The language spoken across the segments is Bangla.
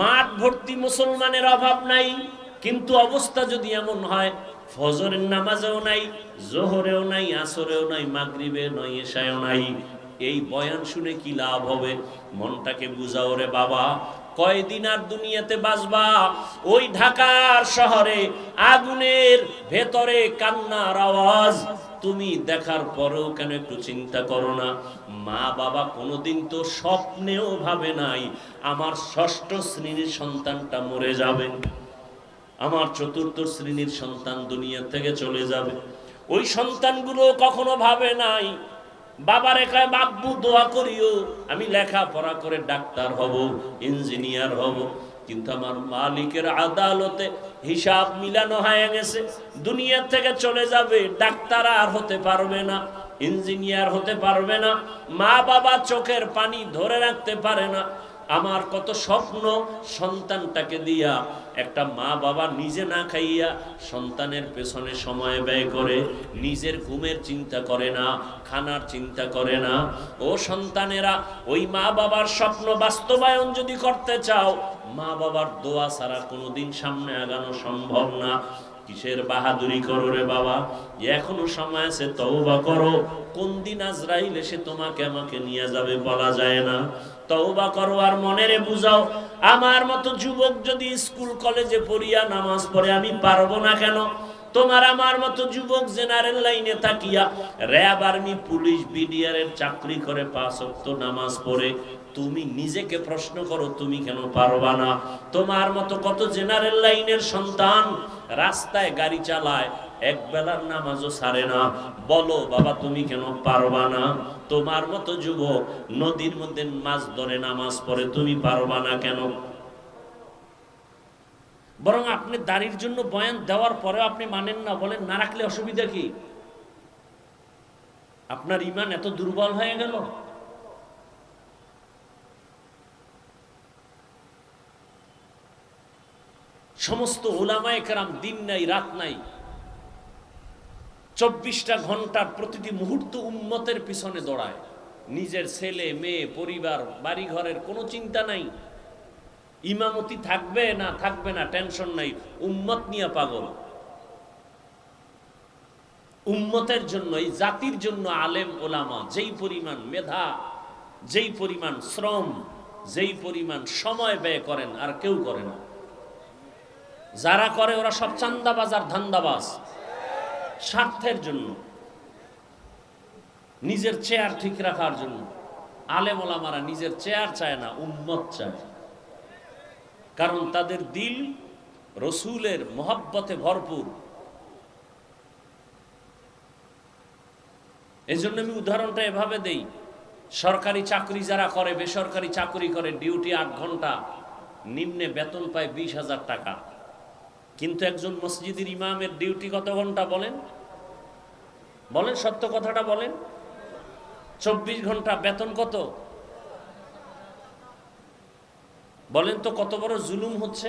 মাঠ ভর্তি মুসলমানের অভাব নাই, কিন্তু অবস্থা যদি এমন হয়, ফজরের নামাজেও নাই, জোহরেও নাই, আসরেও নাই, মাগরিবে নয় এশায়ও নাই। এই বয়ান শুনে কি লাভ হবে? মনটাকে বুঝাও রে বাবা। কয়দিন আর দুনিয়াতে বাঁচবা? ওই ঢাকার শহরে আগুনের ভেতরে কান্নার আওয়াজ। তুমি দেখার পরেও কেন একটু চিন্তা করো না? মা বাবা কোনোদিন তো স্বপ্নেও ভাবে নাই, আমার ষষ্ঠ শ্রেণির সন্তানটা মরে যাবে। আমার চতুর্থ শ্রেণির সন্তান দুনিয়া থেকে চলে যাবে। ওই সন্তানগুলো কখনো ভাবে নাই বাবার একায় বাব্বু দোয়া করিও, আমি লেখাপড়া করে ডাক্তার হব, ইঞ্জিনিয়ার হব। কিন্তু আমার মালিকের আদালতে হিসাব মিলানো হয়ে গেছে। দুনিয়া থেকে চলে যাবে, ডাক্তার আর হতে পারবে না, ইঞ্জিনিয়ার হতে পারবে না মা বাবা চোখের পানি ধরে রাখতে পারে না আমার কত স্বপ্ন সন্তানটাকে দিয়া একটা মা বাবা নিজে না খাইয়া সন্তানের পেছনে সময় ব্যয় করে, নিজের ঘুমের চিন্তা করে না, খানার চিন্তা করে না। ও সন্তানেরা, ওই মা বাবার স্বপ্ন বাস্তবায়ন যদি করতে চাও, মা বাবার দোয়া ছাড়া কোনোদিন সামনে আগানো সম্ভব না। কিসের বাহাদুরি করো রে বাবা? এখনও সময় আছে, তওবা করো। কোন দিন আজরাইল এসে তোমাকে আমাকে নিয়ে যাবে বলা যায় না। তওবা করো আর মনেরে বুঝাও। আমার মতো যুবক যদি স্কুল, কলেজে পড়িয়া নামাজ পড়ে, আমি পারব না কেন? তোমার আমার মতো যুবক জেনারেল লাইনে থাকিয়া, র্যাব আর্মি, পুলিশ, বিডিআর এর চাকরি করে পাঁচ অক্ত নামাজ পড়ে, তুমি নিজেকে প্রশ্ন করো, তুমি কেন পারবা না? তোমার মতো কত জেনারেল লাইনের সন্তান রাস্তায় গাড়ি চালায় এক বেলার নামাজও সারে না। বলো, বাবা, তুমি কেন পারবা না? তোমার মতো যুবক নদীর মধ্যে মাছ ধরে নামাজ পড়ে, তুমি পারবা না কেন? বরং আপনি দাড়ির জন্য বয়ান দেওয়ার পরেও আপনি মানেন না, বলেন, না রাখলে অসুবিধা কি? আপনার ইমান এত দুর্বল হয়ে গেল? সমস্ত ওলামায় কেরাম দিন নাই, রাত নাই। চব্বিশটা ঘণ্টার প্রতিটি মুহূর্ত উন্মতের পিছনে দৌড়ায়। নিজের ছেলে, মেয়ে, পরিবার বাড়ি ঘরের কোনো চিন্তা নাই। ইমামতি থাকবে না থাকবে না, টেনশন নাই। উম্মত নিয়ে পাগল। উম্মতের জন্য, এই জাতির জন্য আলেম, ওলামা, যেই পরিমাণ মেধা, যেই পরিমাণ শ্রম, যেই পরিমাণ সময় ব্যয় করেন, আর কেউ করে না। যারা করে ওরা সব চান্দাবাজ আর ধান্দাবাজ। স্বার্থের জন্য, নিজের চেয়ার ঠিক রাখার জন্য। আলেম ওলামারা নিজের চেয়ার চায় না, উম্মত চায়। কারণ তাদের দিল রসুলের মহব্বতে ভরপুর। এই জন্য আমি উদাহরণটা এভাবে দেই। সরকারি চাকরি যারা করে, বেসরকারি চাকরি করে ডিউটি আট ঘণ্টা, নিম্নে বেতন পায় বিশ হাজার টাকা। কিন্তু একজন মসজিদের ইমামের ডিউটি কত ঘণ্টা বলেন? বলেন, সত্য কথাটা বলেন। চব্বিশ ঘণ্টা বেতন কত? বলেন তো কত বড় জুলুম হচ্ছে?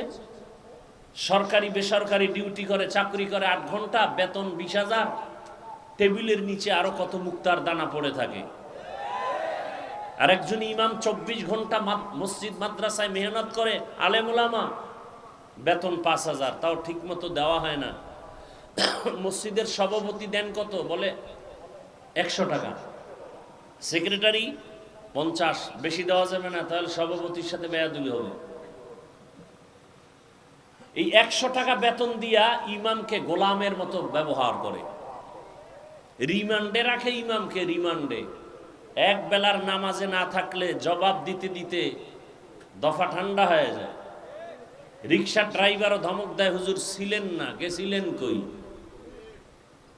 সরকারি, বেসরকারি ডিউটি করে, চাকরি করে আট ঘণ্টা, বেতন বিশ হাজার। টেবিলের নিচে আরও কত মুক্তার দানা পড়ে থাকে? আর একজন ইমাম চব্বিশ ঘণ্টা মসজিদ, মাদ্রাসায় মেহনত করে আলেমুলামা বেতন পাঁচ হাজার, তাও ঠিক মতো দেওয়া হয় না। মসজিদের সভাপতি দেন কত? বলে, একশো টাকা। সেক্রেটারি, পঞ্চাশ, বেশি দেওয়া যাবে না, তাহলে সভাপতির সাথে বেয়াদুলি হবে। এই একশো টাকা বেতন দিয়া ইমামকে গোলামের মতো ব্যবহার করে। রিমান্ডে রাখে ইমামকে রিমান্ডে। এক বেলার নামাজে না থাকলে জবাব দিতে দিতে দফা ঠান্ডা হয়ে যায়। রিক্সা ড্রাইভারও ধমক দেয়, হুজুর ছিলেন না, গেছিলেন কই?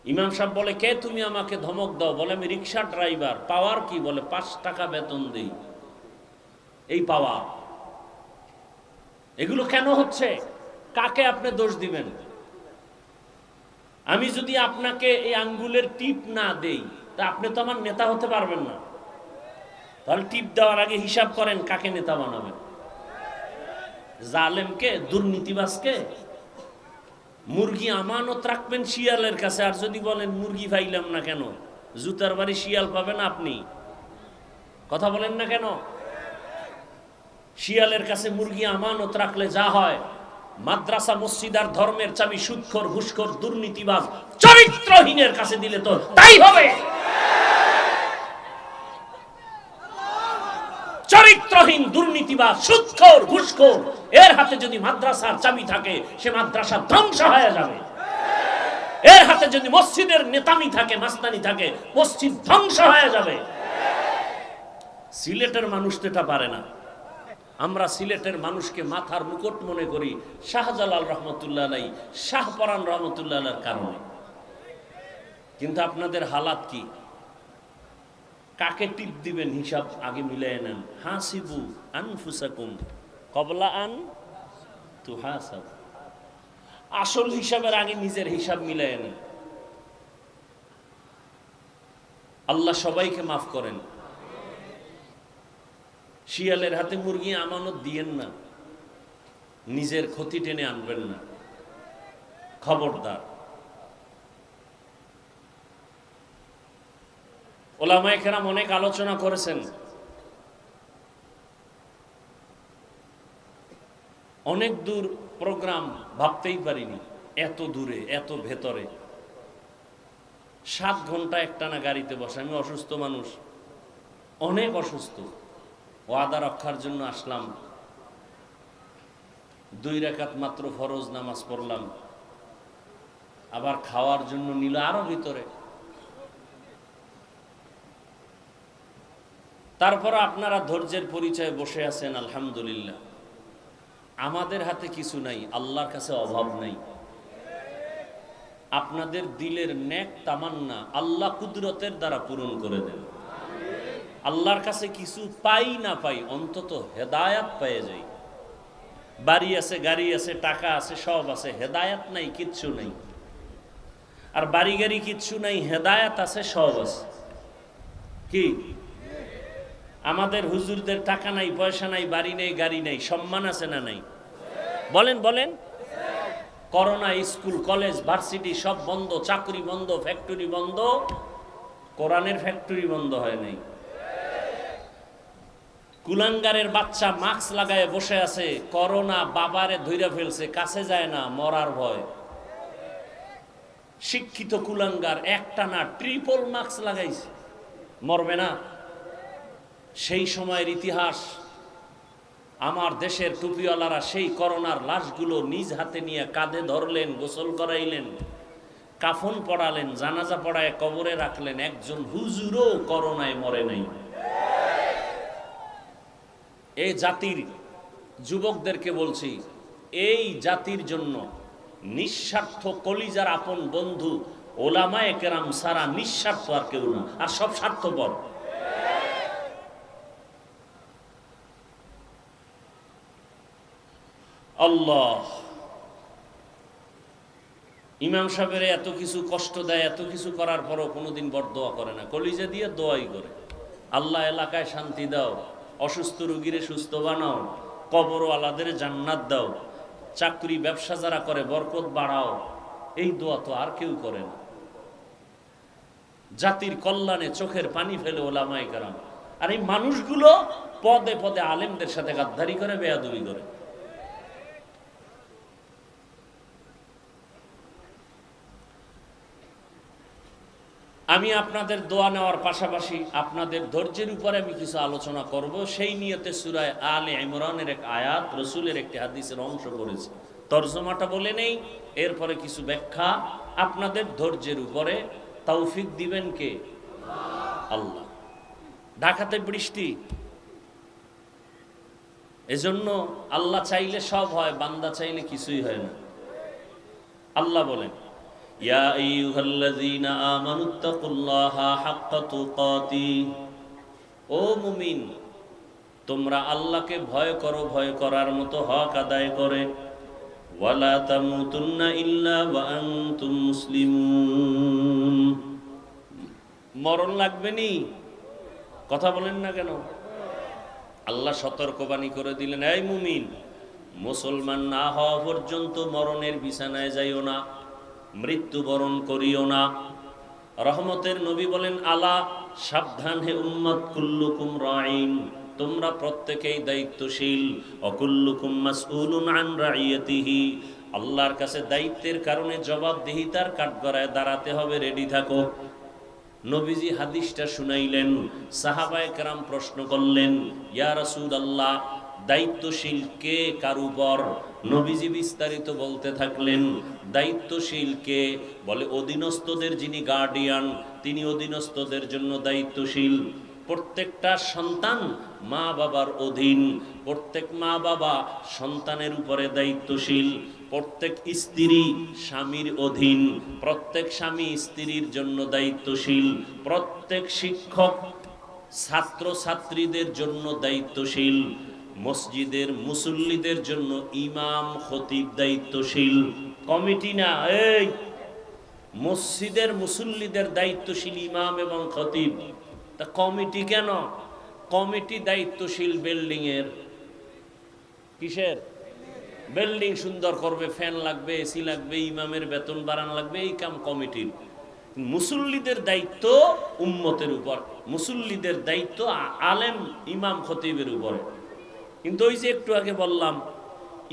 ইমাম সাহেব বলে, কে তুমি আমাকে ধমক দাও? বলে, আমি রিক্সা ড্রাইভার, পাওয়ার কি? বলে, পাঁচ টাকা বেতন দেই, এই পাওয়া এগুলো কেন হচ্ছে? কাকে আপনি দোষ দিবেন? আমি যদি আপনাকে এই আঙ্গুলের টিপ না দেই, তা আপনি তো আমার নেতা হতে পারবেন না। তাহলে টিপ দেওয়ার আগে হিসাব করেন কাকে নেতা বানাবেন। জালেমকে, দুর্নীতিবাজকে মুরগি আমানত রাখবেন শিয়ালের কাছে। আর যদি বলেন, মুরগি পাইলাম না কেন? জুতার বাড়ি শিয়াল পাবেন আপনি। কথা বলেন না কেন? শিয়ালের কাছে মুরগি আমানত রাখলে যা হয়। মাদ্রাসা, মসজিদ আর ধর্মের চাবি সুৎখর, ঘুষখোর, দুর্নীতিবাজ, চরিত্রহীনের কাছে দিলে তো তাই হবে। চরিত্রহীন দুর্নীতিবাজ সুৎখোর, ঘুষখোর, এর হাতে যদি মাদ্রাসার চাবি থাকে, সে মাদ্রাসা ধ্বংস হয়ে যাবে। এর হাতে যদি মসজিদের নেতামি থাকে, মাস্তানি থাকে, মসজিদ ধ্বংস হয়ে যাবে। সিলেটের মানুষ তো এটা পারে না। আমরা সিলেটের মানুষকে মাথার মুকুট মনে করি শাহজালাল রহমতুল্লাহ আলাই শাহপরান রহমতুল্লাহ কারণে। কিন্তু আপনাদের হালাত কি? কাকে টিপ দিবেন? হিসাব আগে মিলাই নেন। হাসিবু আনফুসাকুম কবলা আন তু হাসাব আসল হিসাবের আগে নিজের হিসাব মিলাই নেন। আল্লাহ সবাইকে মাফ করেন। শিয়ালের হাতে মুরগি আমানত দিয়েন না। নিজের ক্ষতি টেনে আনবেন না। খবরদার। ওলামায় কেরাম অনেক আলোচনা করেছেন। অনেক দূর প্রোগ্রাম ভাবতেই পারিনি, এত দূরে, এত ভেতরে। সাত ঘণ্টা একটানা গাড়িতে বসে, আমি অসুস্থ মানুষ, অনেক অসুস্থ। ওয়াদা রক্ষার জন্য আসলাম। দুই রেখাত মাত্র ফরজ নামাজ পড়লাম। আবার খাওয়ার জন্য নিল আরও ভিতরে। তারপর আপনারা ধৈর্যের পরিচয়ে বসে আছেন, আলহামদুলিল্লাহ। আমাদের হাতে কিছু নাই, আল্লাহর কাছে অভাব নাই। আপনাদের দিলের ন্যাক তামান্না আল্লাহ কুদরতের দ্বারা পূরণ করে দেন। আল্লাহর কাছে কিছু পাই না পাই, অন্তত হেদায়াত পেয়ে যাই। বাড়ি আছে, গাড়ি আছে, টাকা আছে, সব আছে, হেদায়াত নাই, কিচ্ছু নাই। আর বাড়ি গাড়ি কিচ্ছু নাই, হেদায়াত আছে, সব আছে। কি? আমাদের হুজুরদের টাকা নাই, পয়সা নাই, বাড়ি নেই, গাড়ি নেই, সম্মান আছে না নাই? বলেন বলেন। করোনা, স্কুল, কলেজ, ভার্সিটি সব বন্ধ, চাকরি বন্ধ, ফ্যাক্টরি বন্ধ, কোরআনের ফ্যাক্টরি বন্ধ হয় নাই। কুলাঙ্গারের বাচ্চা মাস্ক লাগায় বসে আছে, করোনা বাবারে ধইরা ফেলছে, কাছে যায় না, মরার ভয়। শিক্ষিত কুলাঙ্গার একটা না ট্রিপল মাস্ক লাগাইছে। মরবে না? সেই সময়ের ইতিহাস, আমার দেশের টুপিওয়ালারা সেই করোনার লাশগুলো নিজ হাতে নিয়ে কাঁধে ধরলেন, গোসল করাইলেন, কাফন পড়ালেন জানাজা পড়ায় কবরে রাখলেন, একজন হুজুরও করোনায় মরে নাই। এই জাতির যুবকদেরকে বলছি, এই জাতির জন্য নিঃস্বার্থ কলিজার আপন বন্ধু ওলামায়ে কেরাম সারা নিঃস্বার্থ আর কেউ না, আর সব স্বার্থপর। আল্লাহ। ইমাম সাহেবের এত কিছু কষ্ট দেয়, এত কিছু করার পরও কোনোদিন বড় দোয়া করে না। কলিজা দিয়ে দোয়াই করে। আল্লাহ এলাকায় শান্তি দাও, অসুস্থ রুগীরে সুস্থ বানাও, কবরওয়ালাদের জান্নাত দাও, চাকরি ব্যবসা যারা করে, বরকত বাড়াও। এই দোয়া তো আর কেউ করে না। জাতির কল্যাণে চোখের পানি ফেলে ওলামাই কারাম। আর এই মানুষগুলো পদে পদে আলেমদের সাথে গাদ্দারি করে বেয়াদুরি করে। আমি আপনাদের দোয়া নেওয়ার পাশাপাশি আপনাদের ধৈর্যের উপরে আমি কিছু আলোচনা করব। সেই নিয়তে সুরায় আলে ইমরানের এক আয়াত, রসুলের একটি হাদিসের অংশ করেছে তর্জমাটা বলে নেই, এরপরে কিছু ব্যাখ্যা। আপনাদের ধৈর্যের উপরে তৌফিক দিবেন কে? আল্লাহ। ঢাকাতে বৃষ্টি। এজন্য আল্লাহ চাইলে সব হয়, বান্দা চাইলে কিছুই হয় না। আল্লাহ বলেন يا أيها الذين آمنوا اتقوا الله حق تقاته ও মুমিন তোমরা আল্লাহকে ভয় করো ভয় করার মতো হক আদায় করে ওয়ালা তামুতুন্না ইল্লা ওয়া আনতুম মুসলিমুন মরণ লাগবে নি কথা বলেন না কেন আল্লাহ সতর্কবাণী করে দিলেন এই মুমিন মুসলমান না হওয়া পর্যন্ত মরণের বিছানায় যাইও না মৃত্যুবরণ করিও না। রহমতের নবী বলেন, আলা, সাবধান হে উম্মত, কুল্লুকুম রাইন তোমরা প্রত্যেকেই দায়িত্বশীল। অকুল্লুকুম মাসউলুন আন রাইয়াতিহি আল্লাহর কাছে দায়িত্বের কারণে জবাবদিহিতার কাঠগড়ায় দাঁড়াতে হবে, রেডি থাকো। নবীজি হাদিসটা শুনাইলেন, সাহাবায়ে কেরাম প্রশ্ন করলেন, ইয়া রাসূলুল্লাহ দায়িত্বশীল কে কার উপর? নবীজি বিস্তারিত বলতে থাকলেন, দায়িত্বশীল কে? বলে, অধীনস্থদের যিনি গার্ডিয়ান তিনি অধীনস্থদের জন্য দায়িত্বশীল। প্রত্যেকটা সন্তান মা বাবার অধীন। প্রত্যেক মা বাবা সন্তানের উপরে দায়িত্বশীল। প্রত্যেক স্ত্রী স্বামীর অধীন। প্রত্যেক স্বামী স্ত্রীর জন্য দায়িত্বশীল। প্রত্যেক শিক্ষক ছাত্র ছাত্রীদের জন্য দায়িত্বশীল। মসজিদের মুসল্লিদের জন্য ইমাম, খতিব দায়িত্বশীল। কমিটি না, এই! মসজিদের মুসল্লিদের দায়িত্বশীল ইমাম এবং খতিব। তা কমিটি কেন? কমিটি দায়িত্বশীল বিল্ডিং এর কিসের? বিল্ডিং সুন্দর করবে, ফ্যান লাগবে এসি লাগবে, ইমামের বেতন বাড়ান লাগবে, এই কাম কমিটির। মুসল্লিদের দায়িত্ব উম্মতের উপর, মুসল্লিদের দায়িত্ব আলেম, ইমাম, খতিবের উপরে। কিন্তু ওই যে একটু আগে বললাম,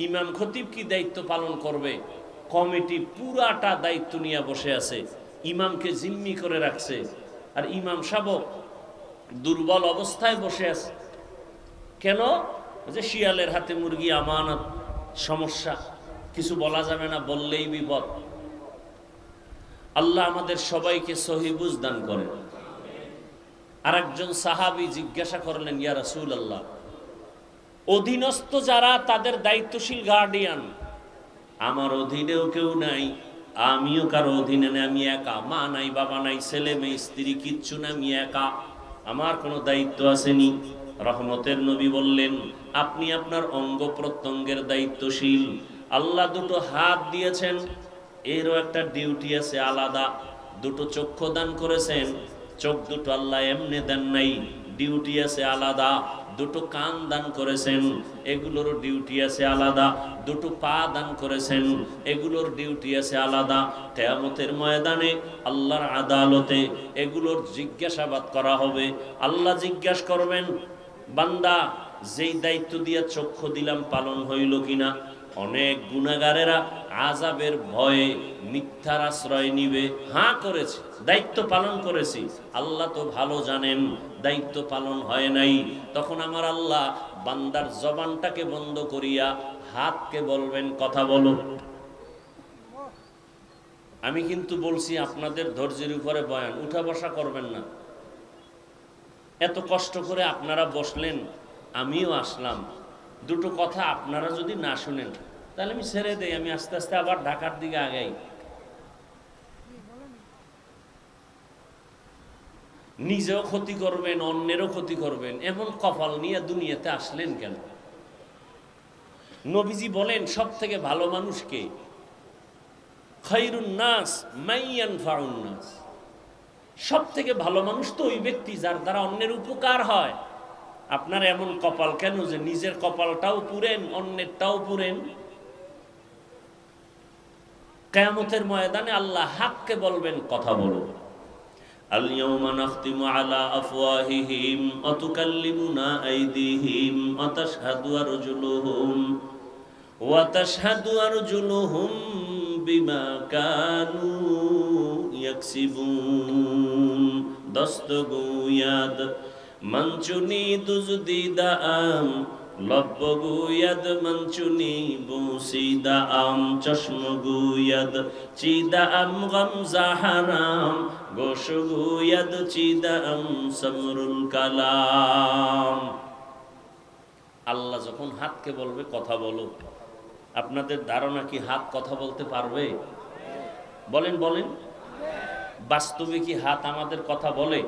ইমাম খতিব কি দায়িত্ব পালন করবে? কমিটি পুরাটা দায়িত্ব নিয়ে বসে আছে, ইমামকে জিম্মি করে রাখছে, আর ইমাম শাবক দুর্বল অবস্থায় বসে আছে। কেন? যে শিয়ালের হাতে মুরগি আমানত, সমস্যা, কিছু বলা যাবে না, বললেই বিপদ। আল্লাহ আমাদের সবাইকে সহিবুজ দান করেন। আর একজন সাহাবি জিজ্ঞাসা করলেন, ইয়া রাসূল আল্লাহ অধীনস্থ যারা তাদের দায়িত্বশীল গার্ডিয়ান আমার অধীনেও কেউ নাই, আমিও কারও অধীনে নেই, আমি একা। মা নাই, বাবা নাই, ছেলে মেয়ে, স্ত্রী, কিচ্ছু না আমি একা। আমার কোনো দায়িত্ব আসেনি। রহমতের নবী বললেন, আপনি আপনার অঙ্গ প্রত্যঙ্গের দায়িত্বশীল। আল্লাহ দুটো হাত দিয়েছেন, এরও একটা ডিউটি আছে আলাদা। দুটো চক্ষু দান করেছেন, চোখ দুটো আল্লাহ এমনি দেন নাই। ডিউটি আছে আলাদা। দুটো কান দান করেছেন, এগুলোর ডিউটি আছে আলাদা। দুটো পা দান করেছেন, এগুলোর ডিউটি আছে আলাদা। কেয়ামতের ময়দানে আল্লাহর আদালতে এগুলোর জিজ্ঞাসাবাদ করা হবে। আল্লাহ জিজ্ঞাসা করবেন, বান্দা, যেই দায়িত্ব দিয়ে চক্ষু দিলাম পালন হইল কিনা? অনেক গুণাগারেরা আজাবের ভয়ে মিথ্যার আশ্রয় নিবে। হাঁ করেছে, দায়িত্ব পালন করেছি। আল্লাহ তো ভালো জানেন দায়িত্ব পালন হয় নাই। তখন আমার আল্লাহ বান্দার জবানটাকে বন্ধ করিয়া হাতকে বলবেন, কথা বলো। আমি কিন্তু বলছি, আপনাদের ধৈর্যের উপরে বয়ান, উঠা বসা করবেন না। এত কষ্ট করে আপনারা বসলেন, আমিও আসলাম। দুটো কথা আপনারা যদি না শুনেন, তাহলে আমি ছেড়ে দেই, আমি আস্তে আস্তে আবার ঢাকার দিকে আগাই। নিজেও ক্ষতি করবেন, অন্যেরও ক্ষতি করবেন, এমন কপাল নিয়ে দুনিয়াতে আসলেন কেন? নবীজি বলেন সব থেকে ভালো মানুষকে? খৈরুন নাস মাইয়ান ফাউন নাস। সব থেকে ভালো মানুষ তো ওই ব্যক্তি যার দ্বারা অন্যের উপকার হয়। আপনার এমন কপাল কেন যে নিজের কপালটাও পুরেন, অন্যেরটাও পুরেন? কেয়ামতের ময়দানে আল্লাহ হাককে বলবেন, কথা বলো اليوم نختم على أفواههم وتكلمنا أيديهم وتشهد أرجلهم وتشهد أرجلهم بما كانوا يكسبون دستگویاد من چنی دزدیدہ آم লব্বগুয়াদ মঞ্চুনি বুসিদা আম চশমগুয়াদ চিদা আম গম জাহারাম গোশগুয়াদ চিদা আম সমরুল কালাম। আল্লাহ যখন হাতকে বলবে, কথা বলো। আপনাদের ধারণা কি হাত কথা বলতে পারবে? বলেন বলেন। বাস্তবে কি হাত আমাদের কথা বলে?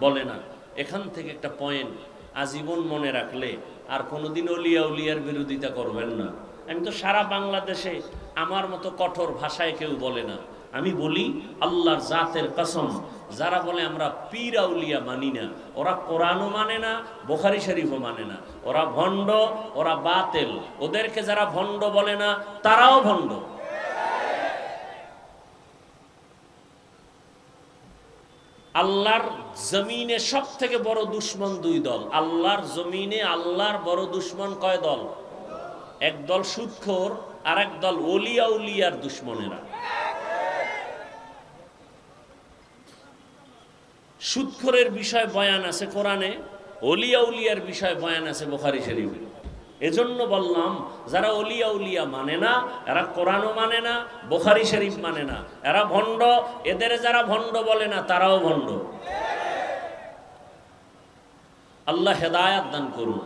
বলে না। এখান থেকে একটা পয়েন্ট আজীবন মনে রাখলে আর কোনোদিন অলিয়া উলিয়ার বিরোধিতা করবেন না। আমি তো সারা বাংলাদেশে আমার মতো কঠোর ভাষায় কেউ বলে না। আমি বলি, আল্লাহর জাতের কসম, যারা বলে আমরা পীর আউলিয়া মানি না, ওরা কোরআনও মানে না, বোখারি শরীফও মানে না। ওরা ভণ্ড, ওরা বাতেল। ওদেরকে যারা ভণ্ড বলে না, তারাও ভণ্ড। আল্লাহর জমিনে সব থেকে বড় দুশ্মন দুই দল। আল্লাহর জমিনে আল্লাহর বড় দুশ্মন কয় দল? এক দল সুদখোর আর এক দল ওলিয়া উলিয়ার দুশ্মনেরা। সুৎখোরের বিষয় বয়ান আছে কোরআনে অলিয়া উলিয়ার বিষয় বয়ান আছে বোখারি শরীফে। এজন্য বললাম, যারা অলিয়া উলিয়া মানে না, এরা কোরআনও মানে না, বোখারি শরীফ মানে না, এরা ভণ্ড, এদের যারা ভণ্ড বলে না, তারাও ভণ্ড। আল্লাহ হেদায়াত দান করুন।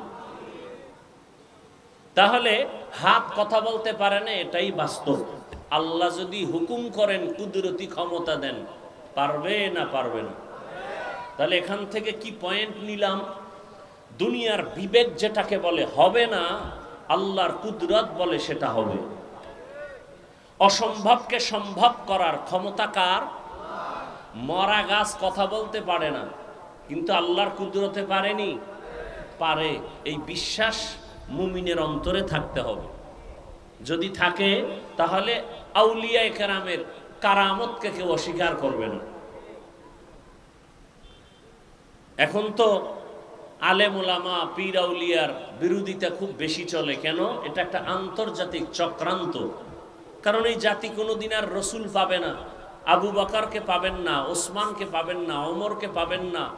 তাহলে হাত কথা বলতে পারে না, এটাই বাস্তব। আল্লাহ যদি হুকুম করেন, কুদরতি ক্ষমতা দেন, পারবে না পারবে না। তাহলে এখান থেকে কি পয়েন্ট নিলাম? দুনিয়ার বিবেক যেটাকে বলে হবে না, আল্লাহর কুদরত বলে সেটা হবে। অসম্ভবকে সম্ভব করার ক্ষমতা কার? মরা গাছ কথা বলতে পারে না, কিন্তু আল্লাহর কুদরতে পারেনি? পারে। এই বিশ্বাস মুমিনের অন্তরে থাকতে হবে। যদি থাকে, তাহলে আউলিয়া কেরামের কারামতকে কেউ অস্বীকার করবে না। এখন তো আলেমুলামা পীর পিরাউলিয়ার বিরোধিতা খুব বেশি চলে। কেন? এটা একটা আন্তর্জাতিক চক্রান্ত। কারণ এই জাতি কোনোদিন আর রসুল পাবে না, আবু বাকারকে পাবেন না, ওসমানকে পাবেন না অমরকে পাবেন না,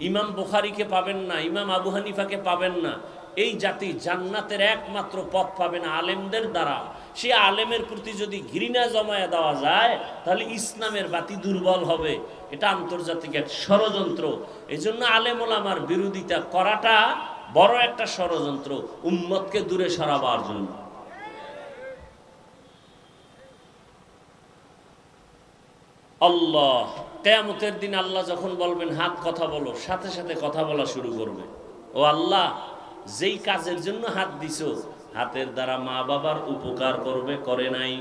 ইমাম বুখারিকে পাবেন না, ইমাম আবু হানিফাকে পাবেন না। এই জাতি জান্নাতের একমাত্র পথ পাবে না আলেমদের দ্বারা। সে আলেমের প্রতি যদি ঘৃণা জমায়া দেওয়া যায়, তাহলে ইসলামের বাতি দুর্বল হবে। এটা আন্তর্জাতিক এক ষড়যন্ত্র। এই জন্য আলেমোলামার বিরোধিতা করাটা বড় একটা ষড়যন্ত্র, উম্মতকে দূরে সরাবার জন্য। আল্লাহ, কেয়ামতের দিন আল্লাহ যখন বলবেন, হাত কথা বলো, সাথে সাথে কথা বলা শুরু করবে। ও আল্লাহ যেই কাজের জন্য হাত দিছো, হাতের দ্বারা মা বাবার উপকার করবে, করে নাই।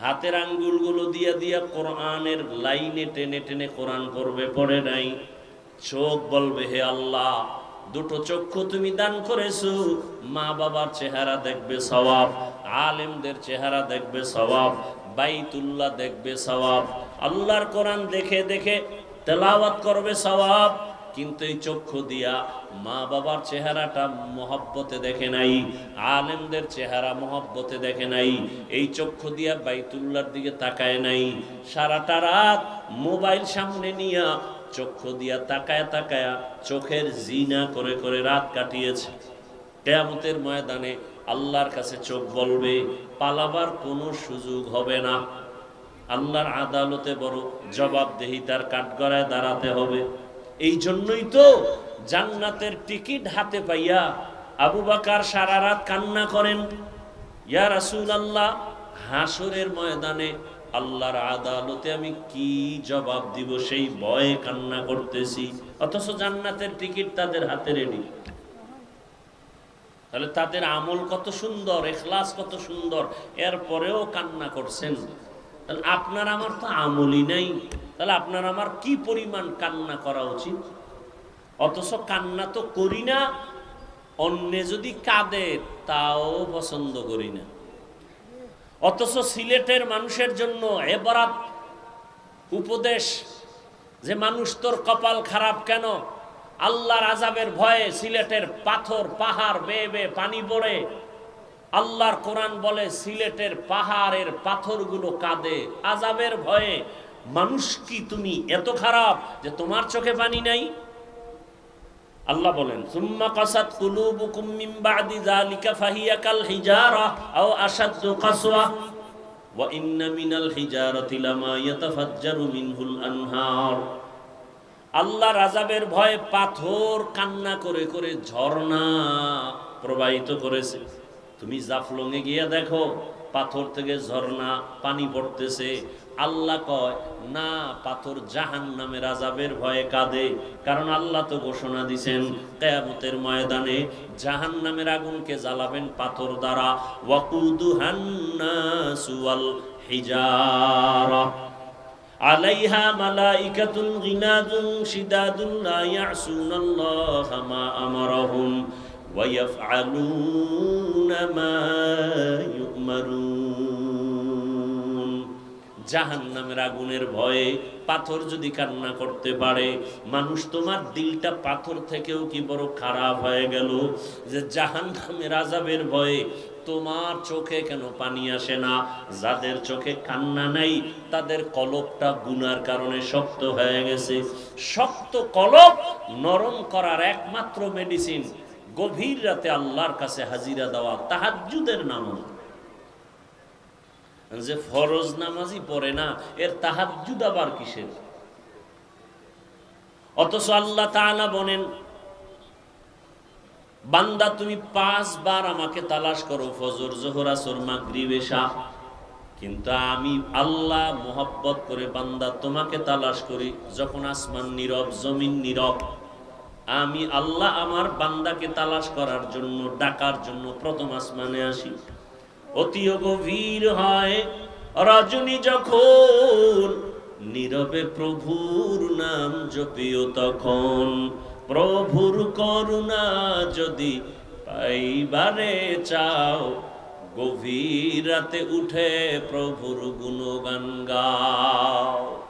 হাতের আঙ্গুলগুলো দিয়া দিয়া কোরআনের লাইনে টেনে টেনে কোরআন করবে পড়ে নাই। চোখ বলবে, হে আল্লাহ, দুটো চক্ষু তুমি দান করেছ, মা বাবার চেহারা দেখবে সবাব আলেমদের চেহারা দেখবে সবাব বাইতুল্লাহ দেখবে সবাব আল্লাহর কোরআন দেখে দেখে তেলাওয়াত করবে সবাব কিন্তু এই চক্ষু দিয়া মা বাবার চেহারাটা মহব্বতে দেখে নাই, আলেমদের চেহারা মহব্বতে দেখে নাই, এই চক্ষু দিয়া বাইতুল্লার দিকে তাকায় নাই। সারাটা রাত মোবাইল সামনে নিয়া চক্ষু দিয়া তাকায় তাকায়া চোখের জিনা করে করে রাত কাটিয়েছে। কেয়ামতের ময়দানে আল্লাহর কাছে চোখ বলবে, পালাবার কোনো সুযোগ হবে না। আল্লাহর আদালতে বড় জবাবদেহিতার কাঠগড়ায় দাঁড়াতে হবে। এই জন্যই তো জান্নাতের টিকিট হাতে পাইয়া আবু বাকার সারা রাত কান্না করেন। ইয়া রাসুল আল্লাহ হাসরের ময়দানে আল্লাহর আদালতে আমি কি জবাব দিব সেই ভয়ে কান্না করতেছি। অথচ জান্নাতের টিকিট তাদের হাতে রেডি তাহলে তাদের আমল কত সুন্দর, এখলাস কত সুন্দর, এরপরেও কান্না করছেন। তাহলে আপনার আমার তো আমলই নাই। তাহলে আপনার আমার কি পরিমাণ কান্না করা উচিত? অথচ কান্না তো করি না, অন্যে যদি কাঁদে তাও পছন্দ করি না। অথচ সিলেটের মানুষের জন্য এবারাত উপদেশ, যে মানুষ তোর কপাল খারাপ কেন? আল্লাহর আজাবের ভয়ে সিলেটের পাথর, পাহাড় বেয়ে বেয়ে পানি পড়ে আল্লাহর কোরআন বলে, সিলেটের পাহাড়ের পাথরগুলো কাঁদে। আজাবের ভয়ে, মানুষ কি তুমি এত খারাপ যে তোমার চোখে পানি নাই? আল্লাহ বলেন, সুম্মা কাসাত কুলুবুকুম মিন বাদি যালিকা ফাহিয়া কাল হিজারা আও আশাদ্দু কাসওয়া। ওয়া ইন্না মিনাল হিজারাতি লামা ইয়াতাফাজ্জারু মিনহুল আনহার। আল্লাহ রাজাবের ভয়ে পাথর কান্না করে করে ঝর্ণা প্রবাহিত করেছে। তুমি জাফলংয়ে গিয়া দেখো, পাথর থেকে ঝর্ণা, পানি পড়তেছে। আল্লাহ কয়, না, পাথর জাহান নামে রাজাবের ভয়ে কাঁদে। কারণ আল্লাহ তো ঘোষণা দিছেন, কেয়ামতের ময়দানে জাহান নামের আগুনকে জ্বালাবেন পাথর দ্বারা। ওয়াকুদুহান্নাসুয়াল হিজারা। আলাইহা মালাইকাতুন গিনাদুন শিদাদুন লা ইয়াসুনাল্লাহ মা আমারহুম। ويفعلون ما يؤمرون জাহান নামের আগুনের ভয়ে পাথর যদি কান্না করতে পারে মানুষ তোমার দিলটা পাথর থেকেও কি বড় খারাপ হয়ে গেল যে জাহান নামের আজাবের ভয়ে তোমার চোখে কেন পানি আসে না যাদের চোখে কান্না নাই তাদের কলবটা গুনার কারণে শক্ত হয়ে গেছে শক্ত কলব নরম করার একমাত্র মেডিসিন গভীর রাতে আল্লাহর কাছে হাজিরা দেওয়া তাহাজ্জুদের নামাজ। যে ফরজ নামাজই পড়ে না, এর তাহাজ্জুদ আবার কিসের? অথচ আল্লাহ তাআলা বলেন, বান্দা তুমি পাঁচবার আমাকে তালাশ করো, ফজর, জোহরা, আসর, মাগরিব কিন্তু আমি আল্লাহ মোহাব্বত করে বান্দা তোমাকে তালাশ করি, যখন আসমান নীরব, জমিন নীরব। আমি আল্লাহ আমার বান্দাকে তালাশ করার জন্য, ডাকার জন্য প্রথম আসমানে আসি। অতি গভীর হয় রজনী যখন, নীরবে প্রভুর নাম জপিও তখন। প্রভুর করুণা যদি পাইবারে চাও, গভীর রাতে উঠে প্রভুর গুণগান গাও।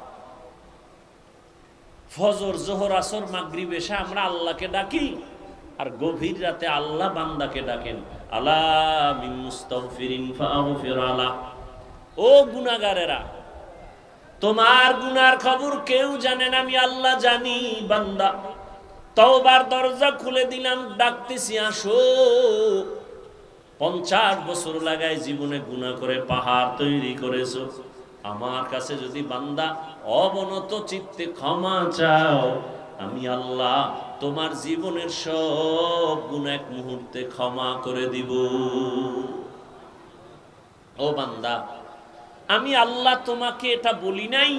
ফজর, জোহর, আসর, মাগরিব এসে আমরা আল্লাহকে ডাকি। আর গভীর রাতে আল্লাহ বান্দাকে ডাকেন, আলা মিন মুস্তাগফিরিন ফাগফির আলা। ও গুনাহগারেরা, তোমার গুনার খবর কেউ জানে না, আমি আল্লাহ জানি, বান্দা। তওবার দরজা খুলে দিলাম, ডাকতেছি, আসো। পঞ্চাশ বছর লাগায় জীবনে গুনাহ করে পাহাড় তৈরি করেছ। আমার কাছে যদি বান্দা অবনত চিত্তে ক্ষমা চাও, আমি আল্লাহ তোমার জীবনের সব গুণ এক মুহূর্তে ক্ষমা করে দিব। ও বান্দা, আমি আল্লাহ তোমাকে এটা বলি নাই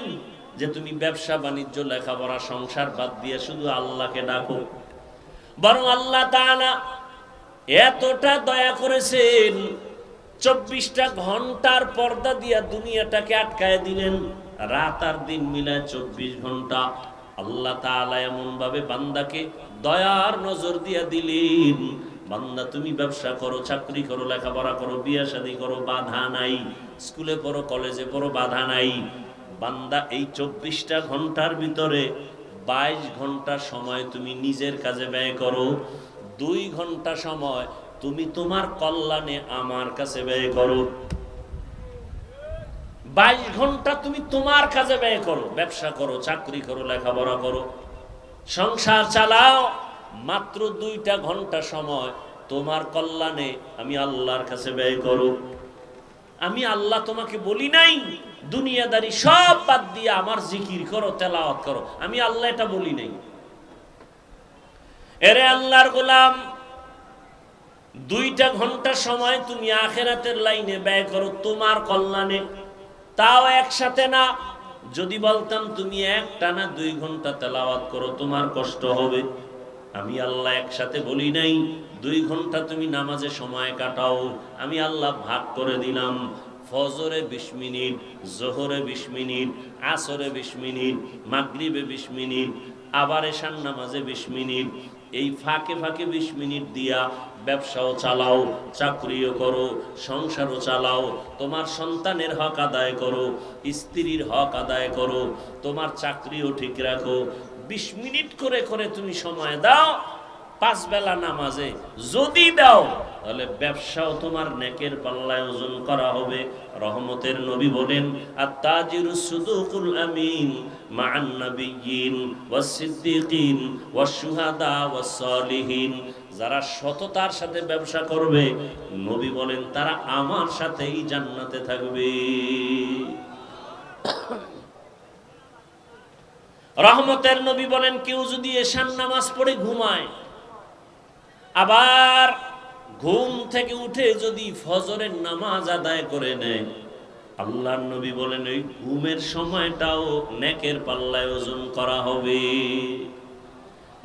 যে তুমি ব্যবসা, বাণিজ্য, লেখাপড়া, সংসার বাদ দিয়ে শুধু আল্লাহকে ডাকো। বরং আল্লাহ তাআলা এতটা দয়া করেছেন চব্বিশটা ঘণ্টার পর্দা দিয়া দুনিয়াটাকে আটকায় দিলেন। রাত আর দিন মিলায় চব্বিশ ঘণ্টা। আল্লাহ তাআলা এমন ভাবে বান্দাকে দয়ার নজর দিয়া দিলেন। বান্দা, তুমি ব্যবসা করো, চাকরি করো, লেখাপড়া করো, বিয়ে শাদী করো, বাধা নাই। স্কুলে পড়ো, কলেজে পড়ো, বাধা নাই। বান্দা, এই চব্বিশটা ঘণ্টার ভিতরে বাইশ ঘণ্টা সময় তুমি নিজের কাজে ব্যয় করো। দুই ঘণ্টা সময় তুমি তোমার কল্যাণে আমার কাছে ব্যয় করো। বাইশ ঘণ্টা তুমি তোমার কাজে ব্যয় করো। ব্যবসা করো, চাকরি করো, লেখাপড়া করো। সংসার চালাও, মাত্র দুইটা ঘণ্টা সময় তোমার কল্যাণে আমি আল্লাহর কাছে ব্যয় করো। আমি আল্লাহ তোমাকে বলি নাই, দুনিয়াদারি সব বাদ দিয়ে আমার জিকির করো, তেলাওয়াত করো। আমি আল্লাহ এটা বলি নাই। এরে আল্লাহর গোলাম দুইটা ঘণ্টা সময় তুমি আখেরাতের লাইনে ব্যয় করো তোমার কল্যাণে। তাও একসাথে না। যদি বলতাম তুমি একটা না দুই ঘণ্টা তেলাওয়াত করো, তোমার কষ্ট হবে। আমি আল্লাহ একসাথে বলি নাই, দুই ঘণ্টা তুমি নামাজে সময় কাটাও। আমি আল্লাহ ভাগ করে দিলাম। ফজরে বিশ মিনিট, জোহরে বিশ মিনিট, আসরে বিশ মিনিট, মাগরিবে বিশ মিনিট, আবার এশান নামাজে বিশ মিনিট এই ফাঁকে ফাঁকে বিশ মিনিট দিয়া ব্যবসাও চালাও, চাকরিও করো, সংসারও চালাও, তোমার সন্তানের হক আদায় করো, স্ত্রীর হক আদায় করো, তোমার চাকরিও ঠিক রাখো। বিশ মিনিট করে করে তুমি সময় দাও পাঁচ বেলা নামাজে যদি দাও, তাহলে ব্যবসাও তোমার নেকের পাল্লায় ওজন করা হবে। রহমতের নবী বলেন আর তাজিরু সুদুকুল আমিন মান সালিহিন। যারা সততার সাথে ব্যবসা করবে, নবী বলেন, তারা আমার সাথেই জান্নাতে থাকবে। রহমতের নবী বলেন, কেউ যদি এশান নামাজ পড়ে ঘুমায় আবার ঘুম থেকে উঠে যদি ফজরের নামাজ আদায় করে নেয়, আল্লাহর নবী বলেন, ওই ঘুমের সময়টাও নেকের পাল্লায় ওজন করা হবে।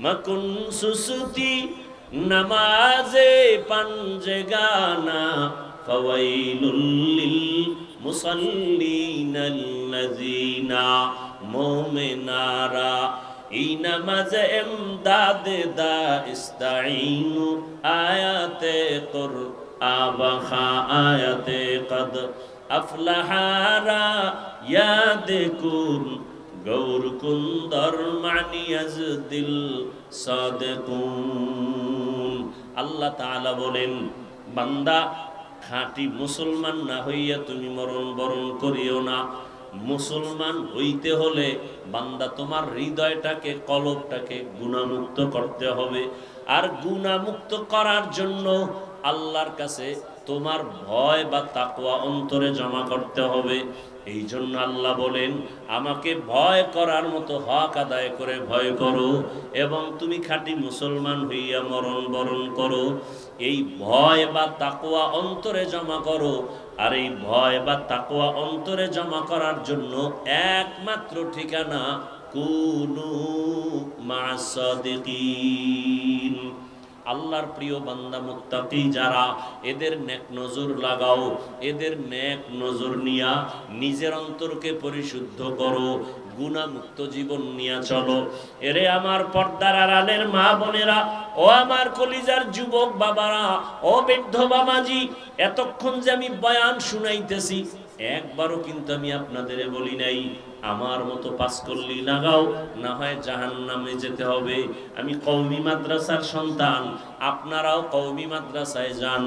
মাকুন সুসুতি নামাজে পাঞ্জে গানা, ফাওয়াইলুল লিল মুসাল্লিনাল্লাযিনা, মুমিনারা এই নামাজ এমদাদ দা ইস্তাইনু আয়াতে কুর আবাখা, আয়াতে কদ। আফলাহারা ইয়াদে কুন, গৌর কুন্দর মানিয়াজ দিল সাদেকুন। আল্লাহ তাআলা বলেন, বান্দা, খাঁটি মুসলমান না হইয়া তুমি মরণ বরণ করিও না। মুসলমান হইতে হলে বান্দা তোমার হৃদয়টাকে, কলবটাকে গুণামুক্ত করতে হবে। আর গুণামুক্ত করার জন্য আল্লাহর কাছে তোমার ভয় বা তাকোয়া অন্তরে জমা করতে হবে। এই জন্য আল্লাহ বলেন, আমাকে ভয় করার মতো হক আদায় করে ভয় করো এবং তুমি খাঁটি মুসলমান হইয়া মরণ বরণ করো। এই ভয় বা তাকওয়া অন্তরে জমা করো আর এই ভয় বা তাকওয়া অন্তরে জমা করার জন্য একমাত্র ঠিকানা, কুনু মাসাদিকিন আল্লাহর প্রিয় বান্দা মুত্তাকি যারা, এদের নেক নজর লাগাও, এদের নেক নজর নিয়া নিজের অন্তরকে পরিশুদ্ধ করো, গুণামুক্ত জীবন নিয়ে চলো। এরে আমার পর্দার আড়ালের মা বোনেরা, ও আমার কলিজার যুবক বাবারা, ও বৃদ্ধ বাবাজি, এতক্ষণ যে আমি বয়ান শুনাইতেছি, একবারও কিন্তু আমি আপনাদের বলি নাই। আমার মতো পাস করলি লাগাও, না হয় জাহান নামে যেতে হবে। আমি কৌমি মাদ্রাসার সন্তান, আপনারাও কৌমি মাদ্রাসায় যান।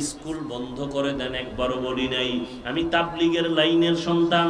স্কুল বন্ধ করে দেন, একবারও বলি নাই। আমি তাবলিগের লাইনের সন্তান।